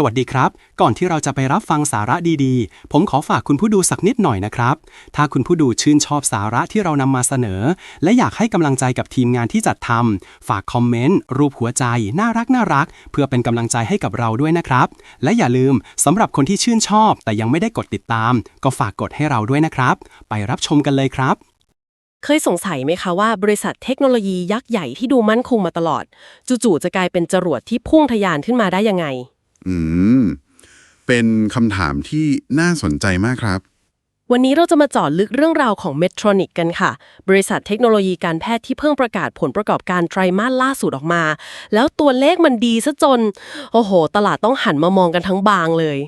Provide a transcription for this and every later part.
สวัสดีครับ ก่อนที่เราจะไปรับฟังสาระดีๆ ผมขอฝากคุณผู้ดูสักนิดหน่อยนะครับ ถ้าคุณผู้ดูชื่นชอบสาระที่เรานำมาเสนอ และอยากให้กำลังใจกับทีมงานที่จัดทำฝากคอมเมนต์ รูปหัวใจ น่ารักน่ารัก เพื่อเป็นกำลังใจให้กับเราด้วยนะครับ และอย่าลืมสำหรับคนที่ชื่นชอบ แต่ยังไม่ได้กดติดตาม ก็ฝากกดให้เราด้วยนะครับ ไปรับชมกันเลยครับ เคยสงสัยไหมคะว่าบริษัทเทคโนโลยียักษ์ใหญ่ที่ดูมั่นคงมาตลอด จู่ๆจะกลายเป็นจรวดที่พุ่งทะยานขึ้นมาได้ยังไง อืม เป็นคำถามที่น่าสนใจมากครับ วันนี้เราจะมาเจาะลึกเรื่องราวของ Medtronic กันค่ะ บริษัทเทคโนโลยีการแพทย์ที่เพิ่งประกาศผลประกอบการไตรมาสล่าสุดออกมา แล้วตัวเลขมันดีซะจน โอ้โห ตลาดต้องหันมามองกันทั้งบางเลย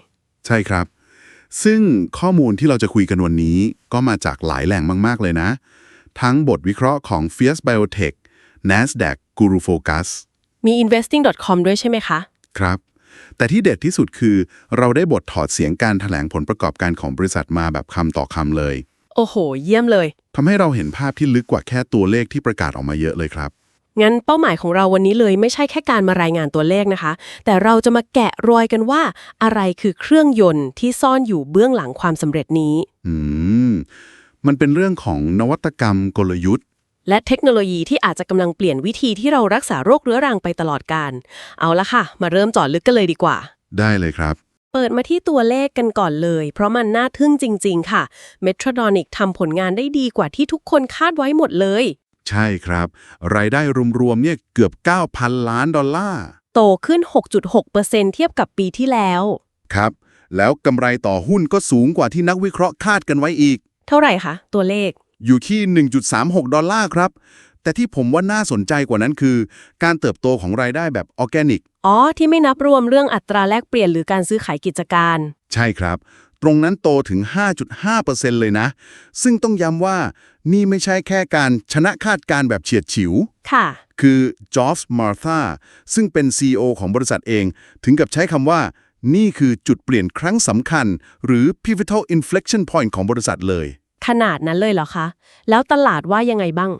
ใช่ครับ ซึ่งข้อมูลที่เราจะคุยกันวันนี้ ก็มาจากหลายแหล่งมาก ๆ เลยนะ ทั้งบทวิเคราะห์ของ Fierce Biotech NASDAQ Guru Focus มี investing.com ด้วยใช่ไหมคะ ครับ แต่ที่เด็ดที่สุดคือ เราได้บทถอดเสียงการถแถลงผลประกอบการของบริษัทมาแบบคำต่อคำเลย โอ้โห เยี่ยมเลยทำให้เราเห็นภาพที่ลึกกว่าแค่ตัวเลขที่ประกาศออกมาเยอะเลยครับ งั้นเป้าหมายของเราวันนี้เลยไม่ใช่แค่การมารายงานตัวเลขนะคะ แต่เราจะมาแกะรอยกันว่า อะไรคือเครื่องยนต์ที่ซ่อนอยู่เบื้องหลังความสำเร็จนี้ อืมมันเป็นเรื่องของนวัตกรรมกลยุทธ์ และเทคโนโลยีที่อาจจะกำลังเปลี่ยนวิธีที่เรารักษาโรคเรื้อรังไปตลอดการ เอาละค่ะ มาเริ่มเจอดลึกกันเลยดีกว่า ได้เลยครับ เปิดมาที่ตัวเลขกันก่อนเลย เพราะมันน่าทึ่งจริง ๆ ค่ะ Medtronic ทำผลงานได้ดีกว่าที่ทุกคนคาดไว้หมดเลย ใช่ครับ รายได้รวมๆเนี่ยเกือบ 9,000 ล้านดอลลาร์ โตขึ้น 6.6%เทียบกับปีที่แล้ว ครับ แล้วกำไรต่อหุ้นก็สูงกว่าที่นักวิเคราะห์คาดกันไว้อีก เท่าไหร่คะตัวเลข อยู่ที่ 1.36 ดอลลาร์ครับ แต่ที่ผมว่าน่าสนใจกว่านั้นคือ การเติบโตของรายได้แบบออร์แกนิก อ๋อ ที่ไม่นับรวมเรื่องอัตราแลกเปลี่ยนหรือการซื้อขายกิจการ ใช่ครับ ตรงนั้นโตถึง 5.5%เลยนะ ซึ่งต้องย้ำว่านี่ไม่ใช่แค่การชนะคาดการณ์แบบเฉียดฉิว ค่ะ คือจอร์จมาร์ธาซึ่งเป็น CEO ของบริษัทเอง ถึงกับใช้คำว่านี่คือจุดเปลี่ยนครั้งสำคัญ หรือ pivotal inflection point ของบริษัทเลย ขนาดนั้นเลยเหรอคะ แล้วตลาดว่ายังไงบ้าง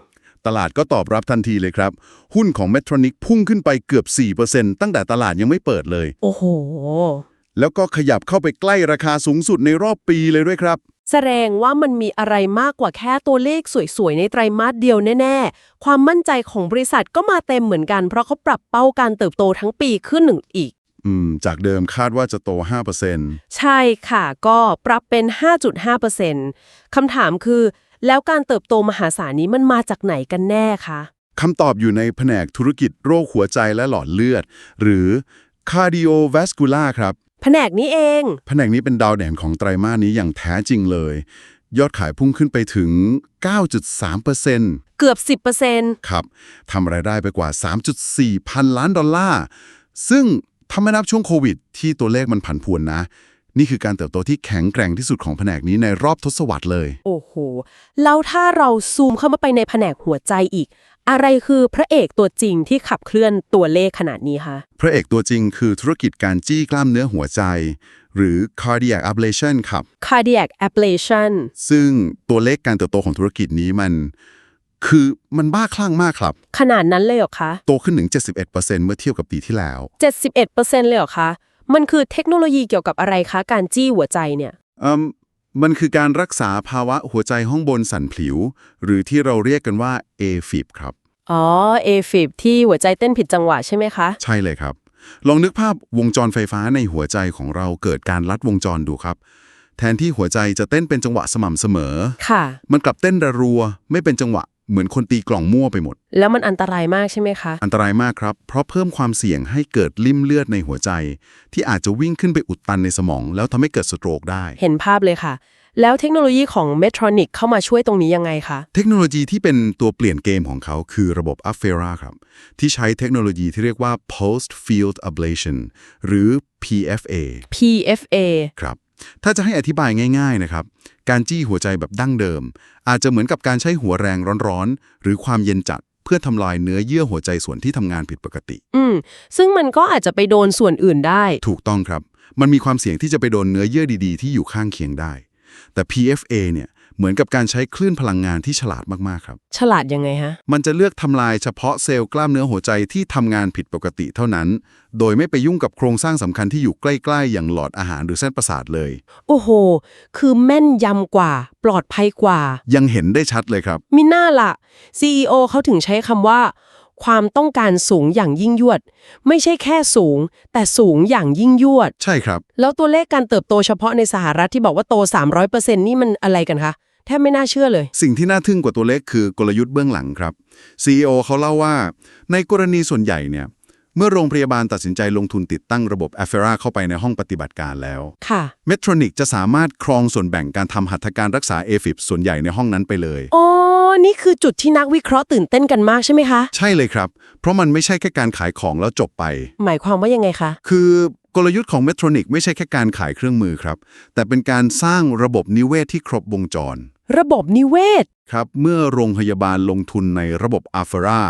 ตลาดก็ตอบรับทันทีเลยครับ หุ้นของ Medtronic พุ่งขึ้นไปเกือบ 4%ตั้งแต่ตลาดยังไม่เปิดเลย โอ้โห แล้วก็ขยับเข้าไปใกล้ราคาสูงสุดในรอบปีเลยด้วยครับ แสดงว่ามันมีอะไรมากกว่าแค่ตัวเลขสวยๆ ในไตรมาสเดียวแน่ๆ ความมั่นใจของบริษัทก็มาเต็มเหมือนกันเพราะเขาปรับเป้าการเติบโตทั้งปีขึ้นหนึ่งอีก อืม จากเดิมคาดว่าจะโต 5%ใช่ค่ะ ก็ปรับเป็น 5.5%คำถามคือ แล้วการเติบโตมหาศาลนี้มันมาจากไหนกันแน่คะคำตอบอยู่ในแผนกธุรกิจโรคหัวใจและหลอดเลือด หรือ cardiovascular ครับ แผนกนี้เอง แผนกนี้เป็นดาวเด่นของไตรมาสนี้อย่างแท้จริงเลย ยอดขายพุ่งขึ้นไปถึง 9.3%เกือบ 10%ครับทำรายได้ไปกว่า 3.4 พันล้านดอลลาร์ ซึ่ง ถ้าไม่นับช่วงโควิด ที่ตัวเลขมันผันผวนนะ นี่คือการเติบโตที่แข็งแกร่งที่สุดของแผนกนี้ในรอบทศวรรษเลย โอ้โห แล้วถ้าเราซูมเข้ามาไปในแผนกหัวใจอีก อะไรคือพระเอกตัวจริงที่ขับเคลื่อนตัวเลขขนาดนี้คะพระเอกตัวจริงคือธุรกิจการจี้กล้ามเนื้อหัวใจ หรือ cardiac ablation ครับ cardiac ablation ซึ่งตัวเลขการเติบโตของธุรกิจนี้มัน คือมันบ้าคลั่งมากครับ ขนาดนั้นเลยเหรอคะ โตขึ้นถึง 71%เมื่อเทียบกับปีที่แล้ว 71%เลยเหรอคะ มันคือเทคโนโลยีเกี่ยวกับอะไรคะ การจี้หัวใจเนี่ยอืมมันคือการรักษาภาวะหัวใจห้องบนสั่นผลิว หรือที่เราเรียกกันว่า AFib ครับ อ๋อ AFib ที่หัวใจเต้นผิดจังหวะใช่ไหมคะ ใช่เลยครับ ลองนึกภาพวงจรไฟฟ้าในหัวใจของเราเกิดการลัดวงจรดูครับ แทนที่หัวใจจะเต้นเป็นจังหวะสม่ำเสมอ ค่ะ มันกลับเต้นระรัว ไม่เป็นจังหวะ เหมือนคนตีกล่องมั่วไปหมด แล้วมันอันตรายมากใช่ไหมคะ อันตรายมากครับ เพราะเพิ่มความเสี่ยงให้เกิดลิ่มเลือดในหัวใจ ที่อาจจะวิ่งขึ้นไปอุดตันในสมอง แล้วทำให้เกิดสโตรกได้ เห็นภาพเลยค่ะ แล้วเทคโนโลยีของ Medtronic เข้ามาช่วยตรงนี้ยังไงคะ เทคโนโลยีที่เป็นตัวเปลี่ยนเกมของเขาคือระบบ a f f e r a ครับ ที่ใช้เทคโนโลยีที่เรียกว่า post field ablation หรือ PFA PFA ครับ ถ้าจะให้อธิบายง่าย ๆนะครับ การจี้หัวใจแบบดั้งเดิม อาจจะเหมือนกับการใช้หัวแรงร้อนๆ หรือความเย็นจัดเพื่อทำลายเนื้อเยื่อหัวใจส่วนที่ทำงานผิดปกติ อืม ซึ่งมันก็อาจจะไปโดนส่วนอื่นได้ ถูกต้องครับ มันมีความเสี่ยงที่จะไปโดนเนื้อเยื่อดีๆ ที่อยู่ข้างเคียงได้ แต่ PFA เนี่ย เหมือนกับการใช้คลื่นพลังงานที่ฉลาดมากๆครับ ฉลาดยังไงฮะ มันจะเลือกทำลายเฉพาะเซลล์กล้ามเนื้อหัวใจที่ทำงานผิดปกติเท่านั้น โดยไม่ไปยุ่งกับโครงสร้างสำคัญที่อยู่ใกล้ๆ อย่างหลอดอาหารหรือเส้นประสาทเลย โอ้โห คือแม่นยำกว่า ปลอดภัยกว่า ยังเห็นได้ชัดเลยครับ มิน่าละ CEO เขาถึงใช้คำว่า ความต้องการสูงอย่างยิ่งยวด ไม่ใช่แค่สูง แต่สูงอย่างยิ่งยวด ใช่ครับ แล้วตัวเลขการเติบโตเฉพาะในสหรัฐที่บอกว่าโต 300%นี่มันอะไรกันคะแทบไม่น่าเชื่อเลย สิ่งที่น่าทึ่งกว่าตัวเลขคือกลยุทธ์เบื้องหลังครับ CEO เขาเล่าว่า ในกรณีส่วนใหญ่เนี่ย เมื่อโรงพยาบาลตัดสินใจลงทุนติดตั้งระบบ a f e r a เข้าไปในห้องปฏิบัติการแล้ว ค่ะ Medtronic จะสามารถครองส่วนแบ่งการทำหัตถการรักษา AFib ส่วนใหญ่ในห้องนั้นไปเลยอ๋อนี่คือจุดที่นักวิเคราะห์ตื่นเต้นกันมากใช่ไหมคะ ใช่เลยครับ เพราะมันไม่ใช่แค่การขายของแล้วจบไป หมายความว่ายังไงคะ คือกลยุทธ์ของ Medtronic ไม่ใช่แค่การขายเครื่องมือครับ แต่เป็นการสร้างระบบนิเวศที่ครบวงจร ระบบนิเวศ ครับ เมื่อโรงพยาบาลลงทุนในระบบ a f e r a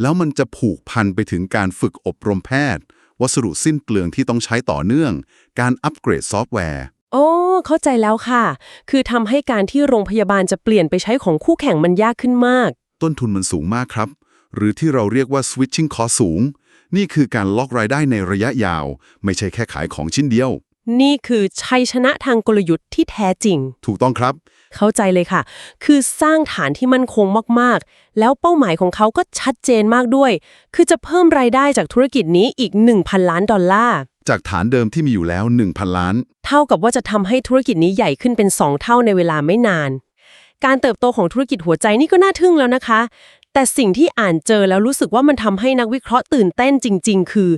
แล้วมันจะผูกพันไปถึงการฝึกอบรมแพทย์ วัสดุสิ้นเปลืองที่ต้องใช้ต่อเนื่อง การอัปเกรดซอฟต์แวร์ โอ้เข้าใจแล้วค่ะ คือทำให้การที่โรงพยาบาลจะเปลี่ยนไปใช้ของคู่แข่งมันยากขึ้นมาก ต้นทุนมันสูงมากครับ หรือที่เราเรียกว่า switching cost สูง นี่คือการล็อกรายได้ในระยะยาว ไม่ใช่แค่ขายของชิ้นเดียว นี่คือชัยชนะทางกลยุทธ์ที่แท้จริง ถูกต้องครับ เข้าใจเลยค่ะ คือสร้างฐานที่มั่นคงมากๆ แล้วเป้าหมายของเขาก็ชัดเจนมากด้วย คือจะเพิ่มรายได้จากธุรกิจนี้อีก 1,000 ล้านดอลลาร์จากฐานเดิมที่มีอยู่แล้ว 1,000 ล้าน เท่ากับว่าจะทำให้ธุรกิจนี้ใหญ่ขึ้นเป็น 2 เท่าในเวลาไม่นาน การเติบโตของธุรกิจหัวใจนี่ก็น่าทึ่งแล้วนะคะ แต่สิ่งที่อ่านเจอแล้วรู้สึกว่ามันทำให้นักวิเคราะห์ตื่นเต้นจริง ๆ คือ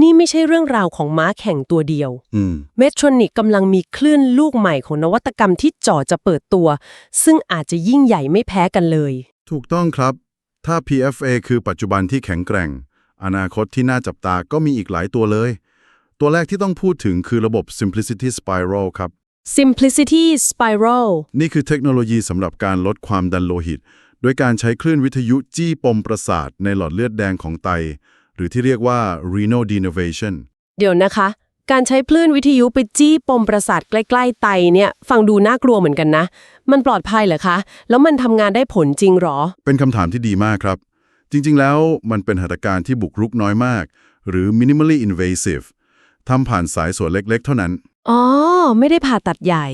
นี่ไม่ใช่เรื่องราวของม้าแข่งตัวเดียว อืม เมโทรนิกกำลังมีคลื่นลูกใหม่ของนวัตกรรมที่จ่อจะเปิดตัว ซึ่งอาจจะยิ่งใหญ่ไม่แพ้กันเลย ถูกต้องครับ ถ้า PFA คือปัจจุบันที่แข็งแกร่ง อนาคตที่น่าจับตาก็มีอีกหลายตัวเลย ตัวแรกที่ต้องพูดถึงคือระบบ Simplicity Spiral ครับ Simplicity Spiral นี่คือเทคโนโลยีสำหรับการลดความดันโลหิต โดยการใช้คลื่นวิทยุจี้ปมประสาทในหลอดเลือดแดงของไต หรือที่เรียกว่า renal denervation เดี๋ยวนะคะ การใช้คลื่นวิทยุไปจี้ปมประสาทใกล้ๆไตเนี่ย ฟังดูน่ากลัวเหมือนกันนะ มันปลอดภัยเหรอคะ แล้วมันทำงานได้ผลจริงหรอ เป็นคำถามที่ดีมากครับ จริงๆ แล้วมันเป็นหัตถการที่บุกรุกน้อยมาก หรือ minimally invasive ทำผ่านสายส่วนเล็กๆ เท่านั้น อ๋อ ไม่ได้ผ่าตัดใหญ่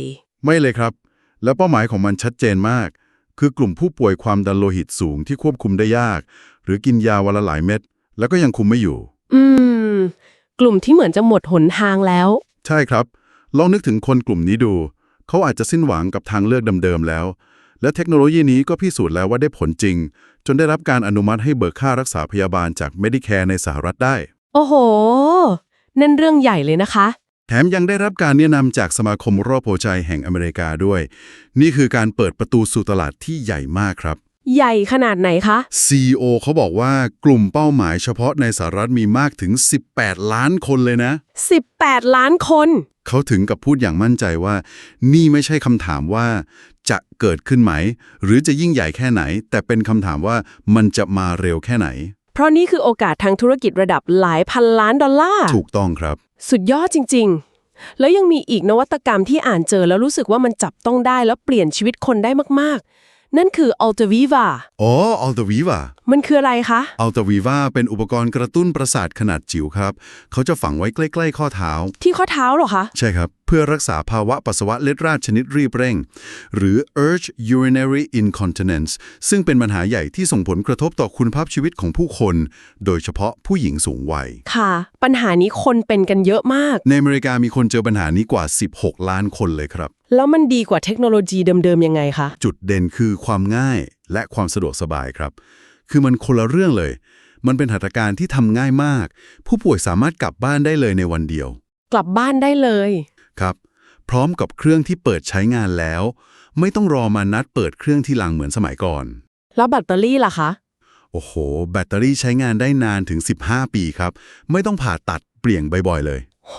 ไม่เลยครับ แล้วเป้าหมายของมันชัดเจนมาก คือกลุ่มผู้ป่วยความดันโลหิตสูงที่ควบคุมได้ยาก หรือกินยาวันละหลายเม็ด แล้วก็ยังคุมไม่อยู่ อืม กลุ่มที่เหมือนจะหมดหนทางแล้ว ใช่ครับ ลองนึกถึงคนกลุ่มนี้ดู เขาอาจจะสิ้นหวังกับทางเลือกเดิมๆแล้ว และเทคโนโลยีนี้ก็พิสูจน์แล้วว่าได้ผลจริง จนได้รับการอนุมัติให้เบิกค่ารักษาพยาบาลจาก Medicare ในสหรัฐได้ โอ้โห นั่นเรื่องใหญ่เลยนะคะ แถมยังได้รับการแนะนำจากสมาคมโรคหัวใจแห่งอเมริกาด้วย นี่คือการเปิดประตูสู่ตลาดที่ใหญ่มากครับ ใหญ่ขนาดไหนคะ CEO เขาบอกว่ากลุ่มเป้าหมายเฉพาะในสหรัฐมีมากถึง 18 ล้านคนเลยนะ 18 ล้านคน เขาถึงกับพูดอย่างมั่นใจว่า นี่ไม่ใช่คำถามว่าจะเกิดขึ้นไหม หรือจะยิ่งใหญ่แค่ไหน แต่เป็นคำถามว่ามันจะมาเร็วแค่ไหน เพราะนี่คือโอกาสทางธุรกิจระดับหลายพันล้านดอลลาร์ถูกต้องครับ สุดยอดจริง ๆแล้วยังมีอีกนวัตกรรมที่อ่านเจอแล้วรู้สึกว่ามันจับต้องได้แล้วเปลี่ยนชีวิตคนได้มากๆ นั่นคือ Altaviva อ๋อ Altaviva มันคืออะไรคะ Altaviva เป็นอุปกรณ์กระตุ้นประสาทขนาดจิ๋วครับ เขาจะฝังไว้ใกล้ ๆ ข้อเท้า ที่ข้อเท้าเหรอคะ ใช่ครับ เพื่อรักษาภาวะปัสสาวะเล็ดราดชนิดรีบเร่ง หรือ urge urinary incontinence ซึ่งเป็นปัญหาใหญ่ที่ส่งผลกระทบต่อคุณภาพชีวิตของผู้คน โดยเฉพาะผู้หญิงสูงวัย ค่ะ ปัญหานี้คนเป็นกันเยอะมาก ในอเมริกามีคนเจอปัญหานี้กว่า 16 ล้านคนเลยครับ แล้วมันดีกว่าเทคโนโลยีเดิมๆยังไงคะ จุดเด่นคือความง่ายและความสะดวกสบายครับ คือมันคนละเรื่องเลย มันเป็นหัตถการที่ทำง่ายมาก ผู้ป่วยสามารถกลับบ้านได้เลยในวันเดียว กลับบ้านได้เลย ครับ พร้อมกับเครื่องที่เปิดใช้งานแล้ว ไม่ต้องรอมานัดเปิดเครื่องที่หลังเหมือนสมัยก่อน แล้วแบตเตอรี่ล่ะคะ โอ้โห แบตเตอรี่ใช้งานได้นานถึง 15 ปีครับ ไม่ต้องผ่าตัดเปลี่ยนบ่อยๆเลย โห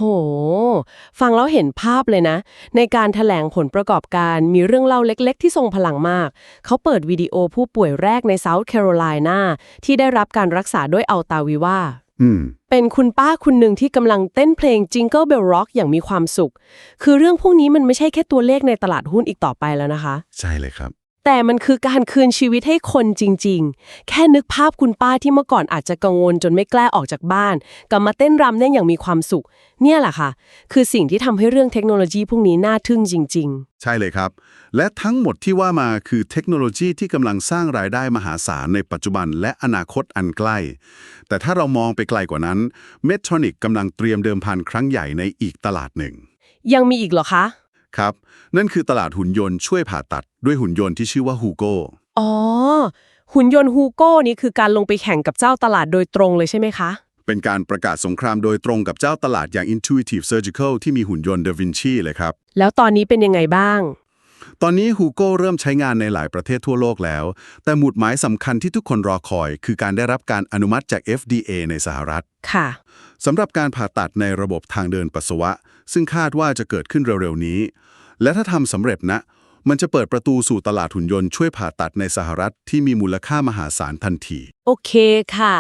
ฟังแล้วเห็นภาพเลยนะ ในการถแถลงผลประกอบการมีเรื่องเล่าเล็ก ๆ ที่ทรงพลังมาก เขาเปิดวิดีโอผู้ป่วยแรกในเซาท์แคโรไลนาที่ได้รับการรักษาด้วยอัลตาวิว่าอืมเป็นคุณป้าคุณหนึ่งที่กำลังเต้นเพลง Jingle Bell Rock อย่างมีความสุข คือเรื่องพวกนี้มันไม่ใช่แค่ตัวเลขในตลาดหุ้นอีกต่อไปแล้วนะคะ ใช่เลยครับ แต่มันคือการคืนชีวิตให้คนจริง ๆ แค่นึกภาพคุณป้าที่เมื่อก่อนอาจจะกังวลจนไม่กล้าออกจากบ้านกลับมาเต้นรำได้อย่างมีความสุข เนี่ยแหละค่ะ คือสิ่งที่ทำให้เรื่องเทคโนโลยีพวกนี้น่าทึ่งจริงใช่เลยครับ และทั้งหมดที่ว่ามาคือเทคโนโลยีที่กำลังสร้างรายได้มหาศาลในปัจจุบันและอนาคตอันใกล้ แต่ถ้าเรามองไปไกลกว่านั้น Medtronic กำลังเตรียมเดิมพันครั้งใหญ่ในอีกตลาดหนึ่งๆยังมีอีกเหรอคะ ครับ นั่นคือตลาดหุ่นยนต์ช่วยผ่าตัดด้วยหุ่นยนต์ที่ชื่อว่า Hugo อ๋อ หุ่นยนต์ฮูโก้นี่คือการลงไปแข่งกับเจ้าตลาดโดยตรงเลยใช่ไหมคะ เป็นการประกาศสงครามโดยตรงกับเจ้าตลาดอย่าง Intuitive Surgical ที่มีหุ่นยนต์ Da Vinci เลยครับ แล้วตอนนี้เป็นยังไงบ้าง ตอนนี้ Hugo เริ่มใช้งานในหลายประเทศทั่วโลกแล้ว แต่หมุดหมายสำคัญที่ทุกคนรอคอย คือการได้รับการอนุมัติจาก FDA ในสหรัฐค่ะ สำหรับการผ่าตัดในระบบทางเดินปัสสาวะ ซึ่งคาดว่าจะเกิดขึ้นเร็วๆนี้ และถ้าทำสำเร็จนะ มันจะเปิดประตูสู่ตลาดหุ่นยนต์ช่วยผ่าตัดในสหรัฐที่มีมูลค่ามหาศาลทันที โอเคค่ะ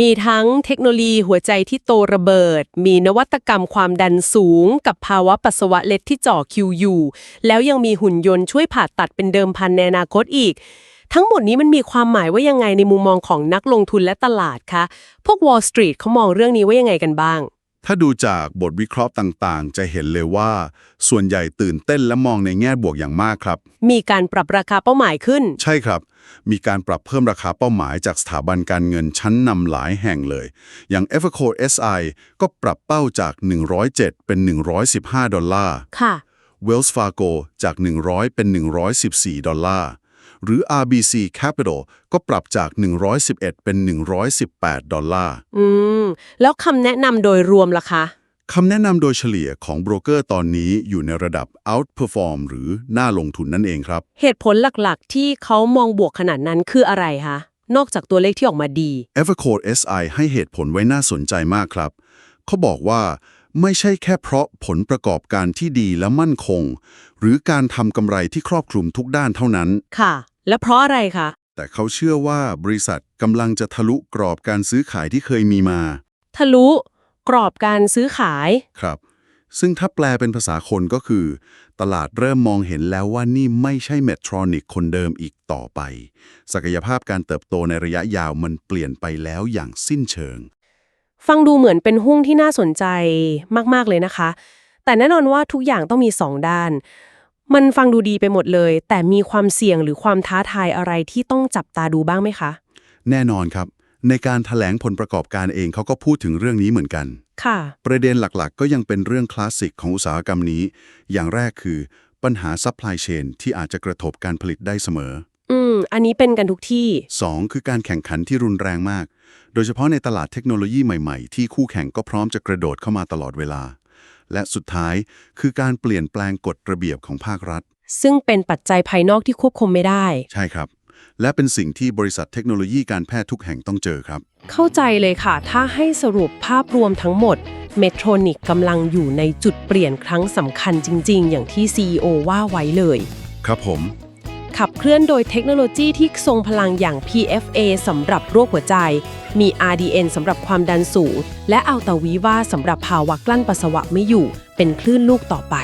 มีทั้งเทคโนโลยีหัวใจที่โตระเบิด มีนวัตกรรมความดันสูง กับภาวะปัสสาวะเล็ดที่จ่อคิวอยู่แล้วยังมีหุ่นยนต์ช่วยผ่าตัดเป็นเดิมพันในอนาคตอีก ทั้งหมดนี้มันมีความหมายว่ายังไงในมุมมองของนักลงทุนและตลาดคะพวก Wall Street เขามองเรื่องนี้ว่ายังไงกันบ้าง ถ้าดูจากบทวิเคราะห์ต่างๆ จะเห็นเลยว่า ส่วนใหญ่ตื่นเต้นและมองในแง่บวกอย่างมากครับ มีการปรับราคาเป้าหมายขึ้น ใช่ครับ มีการปรับเพิ่มราคาเป้าหมายจากสถาบันการเงินชั้นนำหลายแห่งเลย อย่าง Evercore SI ก็ปรับเป้าจาก 107 เป็น 115 ดอลลาร์ค่ะ Wells Fargo จาก 100 เป็น 114 ดอลลาร์ หรือ RBC Capital ก็ปรับจาก 111 เป็น 118 ดอลลาร์ อืม แล้วคำแนะนำโดยรวมล่ะคะคำแนะนำโดยเฉลี่ยของโบรกเกอร์ตอนนี้อยู่ในระดับ outperform หรือน่าลงทุนนั่นเองครับ เหตุผลหลักๆ ที่เขามองบวกขนาดนั้นคืออะไรคะ นอกจากตัวเลขที่ออกมาดี Evercore SI ให้เหตุผลไว้น่าสนใจมากครับ เขาบอกว่า ไม่ใช่แค่เพราะผลประกอบการที่ดีและมั่นคง หรือการทำกำไรที่ครอบคลุมทุกด้านเท่านั้น ค่ะ และเพราะอะไรคะ แต่เขาเชื่อว่าบริษัทกำลังจะทะลุกรอบการซื้อขายที่เคยมีมา ทะลุกรอบการซื้อขาย ครับ ซึ่งถ้าแปลเป็นภาษาคนก็คือ ตลาดเริ่มมองเห็นแล้วว่านี่ไม่ใช่เมทรอนิกคนเดิมอีกต่อไป ศักยภาพการเติบโตในระยะยาวมันเปลี่ยนไปแล้วอย่างสิ้นเชิง ฟังดูเหมือนเป็นหุ้นที่น่าสนใจมากๆเลยนะคะ แต่แน่นอนว่าทุกอย่างต้องมีสองด้าน มันฟังดูดีไปหมดเลย แต่มีความเสี่ยงหรือความท้าทายอะไรที่ต้องจับตาดูบ้างไหมคะ แน่นอนครับ ในการถแถลงผลประกอบการเองเขาก็พูดถึงเรื่องนี้เหมือนกัน ค่ะ ประเด็นหลักๆ ก็ยังเป็นเรื่องคลาสสิกของอุตสาหกรรมนี้ อย่างแรกคือ ปัญหาซัพพลายเชนที่อาจจะกระทบการผลิตได้เสมอ อืม อันนี้เป็นกันทุกที่ 2. คือการแข่งขันที่รุนแรงมาก โดยเฉพาะในตลาดเทคโนโลยีใหม่ๆ ที่คู่แข่งก็พร้อมจะกระโดดเข้ามาตลอดเวลา และสุดท้ายคือการเปลี่ยนแปลงกฎระเบียบของภาครัฐ ซึ่งเป็นปัจจัยภายนอกที่ควบคุมไม่ได้ ใช่ครับ และเป็นสิ่งที่บริษัทเทคโนโลยีการแพทย์ทุกแห่งต้องเจอครับ เข้าใจเลยค่ะ ถ้าให้สรุปภาพรวมทั้งหมด เมโทรนิกกำลังอยู่ในจุดเปลี่ยนครั้งสำคัญจริง ๆ อย่างที่ CEO ว่าไว้เลย ครับผม ขับเคลื่อนโดยเทคโนโลยีที่ทรงพลังอย่าง PFA สำหรับโรคหัวใจ มี RDN สำหรับความดันสูง และอัลตาวีวาสำหรับภาวะกลั้นปัสสาวะไม่อยู่ เป็นคลื่นลูกต่อไป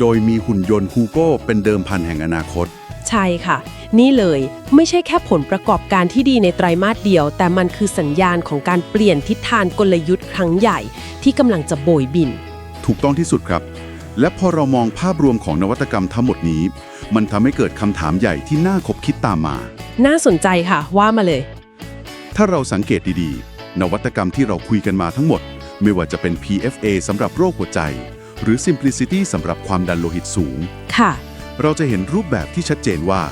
โดยมีหุ่นยนต์ฮูโก้เป็นเดิมพันแห่งอนาคต ใช่ค่ะ นี่เลยไม่ใช่แค่ผลประกอบการที่ดีในไตรมาสเดียว แต่มันคือสัญญาณของการเปลี่ยนทิศทางกลยุทธ์ครั้งใหญ่ ที่กำลังจะโบยบิน ถูกต้องที่สุดครับ และพอเรามองภาพรวมของนวัตกรรมทั้งหมดนี้ มันทำให้เกิดคำถามใหญ่ที่น่าคบคิดตามมา น่าสนใจค่ะ ว่ามาเลย ถ้าเราสังเกตดีๆ นวัตกรรมที่เราคุยกันมาทั้งหมด ไม่ว่าจะเป็น PFA สำหรับโรคหัวใจ หรือ Simplicity สำหรับความดันโลหิตสูง ค่ะ เราจะเห็นรูปแบบที่ชัดเจนว่า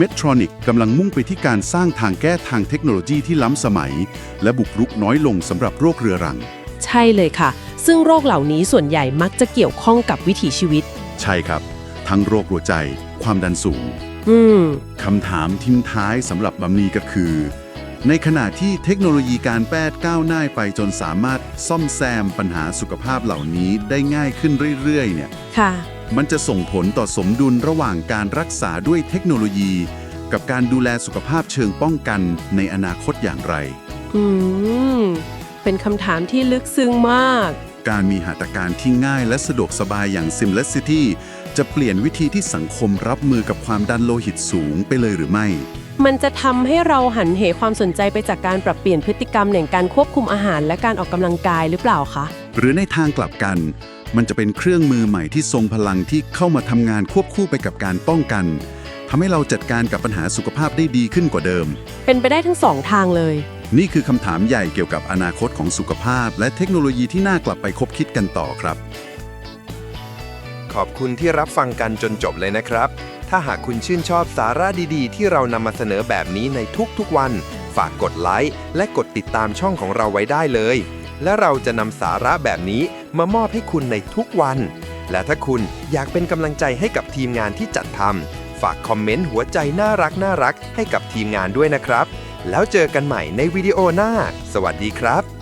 Medtronic กำลังมุ่งไปที่การสร้างทางแก้ทางเทคโนโลยีที่ล้ำสมัย และบุกรุกน้อยลงสำหรับโรคเรื้อรัง ใช่เลยค่ะ ซึ่งโรคเหล่านี้ส่วนใหญ่มักจะเกี่ยวข้องกับวิถีชีวิต ใช่ครับ ทั้งโรคหัวใจ ความดันสูง อืม คำถามทิ้งท้ายสำหรับบำนีก็คือ ในขณะที่เทคโนโลยีการแพทย์ก้าวหน้าไปจนสามารถซ่อมแซมปัญหาสุขภาพเหล่านี้ได้ง่ายขึ้นเรื่อยๆเนี่ย ค่ะ มันจะส่งผลต่อสมดุลระหว่างการรักษาด้วยเทคโนโลยี กับการดูแลสุขภาพเชิงป้องกันในอนาคตอย่างไร อืม เป็นคำถามที่ลึกซึ้งมาก การมีหัตถการที่ง่ายและสะดวกสบายอย่าง Simplicity จะเปลี่ยนวิธีที่สังคมรับมือกับความดันโลหิตสูงไปเลยหรือไม่ มันจะทำให้เราหันเหความสนใจไปจากการปรับเปลี่ยนพฤติกรรมอย่างการควบคุมอาหารและการออกกำลังกายหรือเปล่าคะ หรือในทางกลับกัน มันจะเป็นเครื่องมือใหม่ที่ทรงพลังที่เข้ามาทำงานควบคู่ไปกับการป้องกันทำให้เราจัดการกับปัญหาสุขภาพได้ดีขึ้นกว่าเดิม เป็นไปได้ทั้งสองทางเลย นี่คือคำถามใหญ่เกี่ยวกับอนาคตของสุขภาพ และเทคโนโลยีที่น่ากลับไปคบคิดกันต่อครับ ขอบคุณที่รับฟังกันจนจบเลยนะครับ ถ้าหากคุณชื่นชอบสาระดีๆ ที่เรานำมาเสนอแบบนี้ในทุกๆวัน ฝากกดไลค์และกดติดตามช่องของเราไว้ได้เลย และเราจะนำสาระแบบนี้มามอบให้คุณในทุกวัน และถ้าคุณอยากเป็นกำลังใจให้กับทีมงานที่จัดทำฝากคอมเมนต์หัวใจน่ารักน่ารักให้กับทีมงานด้วยนะครับ แล้วเจอกันใหม่ในวิดีโอหน้า สวัสดีครับ